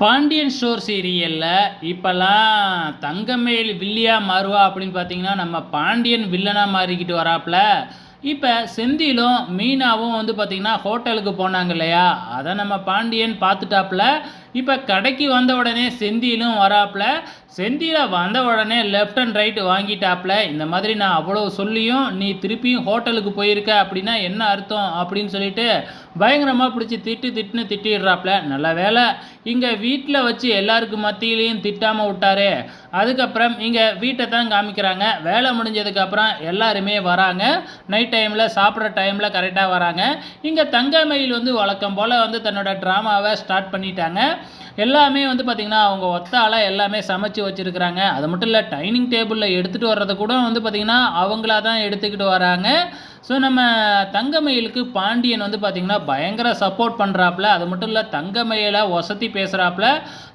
Pandian store சீரியலில் இப்போல்லாம் தங்கமேல் வில்லியா மாறுவா அப்படின்னு பார்த்தீங்கன்னா நம்ம பாண்டியன் வில்லனாக மாறிக்கிட்டு வராப்புல இப்போ செந்திலும் மீனாவும் வந்து பார்த்திங்கன்னா ஹோட்டலுக்கு போனாங்க இல்லையா? அதை நம்ம பாண்டியன் பார்த்துட்டாப்புல இப்போ கடைக்கு வந்த உடனே செந்திலும் வராப்புல செந்தியில் வந்த உடனே லெஃப்ட் அண்ட் ரைட் வாங்கிட்டாப்புல இந்த மாதிரி நான் அவ்வளோ சொல்லியும் நீ திருப்பியும் ஹோட்டலுக்கு போயிருக்க அப்படின்னா என்ன அர்த்தம் அப்படின்னு சொல்லிட்டு பயங்கரமாக பிடிச்சி திட்டு திட்டுன்னு திட்டிடுறாப்புல நல்ல வேலை இங்கே வீட்டில் வச்சு எல்லாருக்கு மத்தியிலையும் திட்டாமல் விட்டாரு. அதுக்கப்புறம் இங்கே வீட்டை தான் காமிக்கிறாங்க. வேலை முடிஞ்சதுக்கப்புறம் எல்லாருமே வராங்க. நைட் டைமில் சாப்பிட்ற டைமில் கரெக்டாக வராங்க. இங்கே தங்கமயில் வந்து வழக்கம் போல் வந்து தன்னோட ட்ராமாவை ஸ்டார்ட் பண்ணிட்டாங்க. எல்லாமே வந்து பார்த்திங்கன்னா அவங்க ஒத்தால எல்லாமே சமைச்சு வச்சுருக்கிறாங்க. அது மட்டும் இல்லை டைனிங் டேபிளில் எடுத்துகிட்டு வர்றதை கூட வந்து பார்த்திங்கன்னா அவங்களா தான் எடுத்துக்கிட்டு வராங்க. ஸோ நம்ம தங்கமயிலுக்கு பாண்டியன் வந்து பார்த்திங்கன்னா பயங்கர சப்போர்ட் பண்ணுறாப்புல அது மட்டும் இல்லை தங்கமயிலை வசதி பேசுகிறாப்புல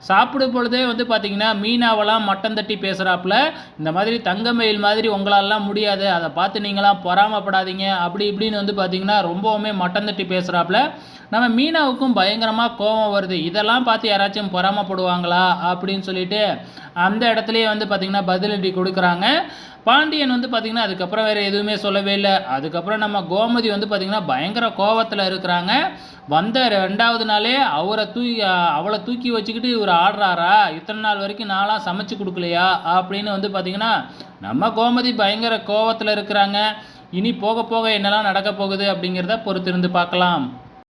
சாப்பிடும் பொழுதே வந்து பார்த்திங்கன்னா மீனாவெல்லாம் மட்டம் தட்டி பேசுகிறாப்புல இந்த மாதிரி தங்கமயில் மாதிரி உங்களாலாம் முடியாது. அதை பார்த்து நீங்களாம் பொறாமப்படாதீங்க. அப்படி இப்படின்னு வந்து பார்த்திங்கன்னா ரொம்பவுமே மட்டம் தட்டி பேசுகிறாப்புல நம்ம மீனாவுக்கும் பயங்கரமாக கோபம் வருது. இதெல்லாம் பார்த்து யாராச்சும் பொறாமப்படுவாங்களா? அப்படின்னு சொல்லிட்டு அந்த இடத்துலையே வந்து பார்த்திங்கன்னா பதிலடி கொடுக்குறாங்க. பாண்டியன் வந்து பார்த்திங்கன்னா அதுக்கப்புறம் வேறு எதுவுமே சொல்லவே இல்லை. அதுக்கப்புறம் நம்ம கோமதி வந்து பார்த்திங்கன்னா பயங்கர கோவத்தில் இருக்கிறாங்க. வந்த ரெண்டாவது நாளே அவரை தூக்கி அவளை தூக்கி வச்சுக்கிட்டு இவர் ஆடுறாரா? இத்தனை நாள் வரைக்கும் நாளாக சமைச்சு கொடுக்கலையா? அப்படின்னு வந்து பார்த்திங்கன்னா நம்ம கோமதி பயங்கர கோவத்தில் இருக்கிறாங்க. இனி போக போக என்னெல்லாம் நடக்க போகுது அப்படிங்கிறத பொறுத்திருந்து பார்க்கலாம்.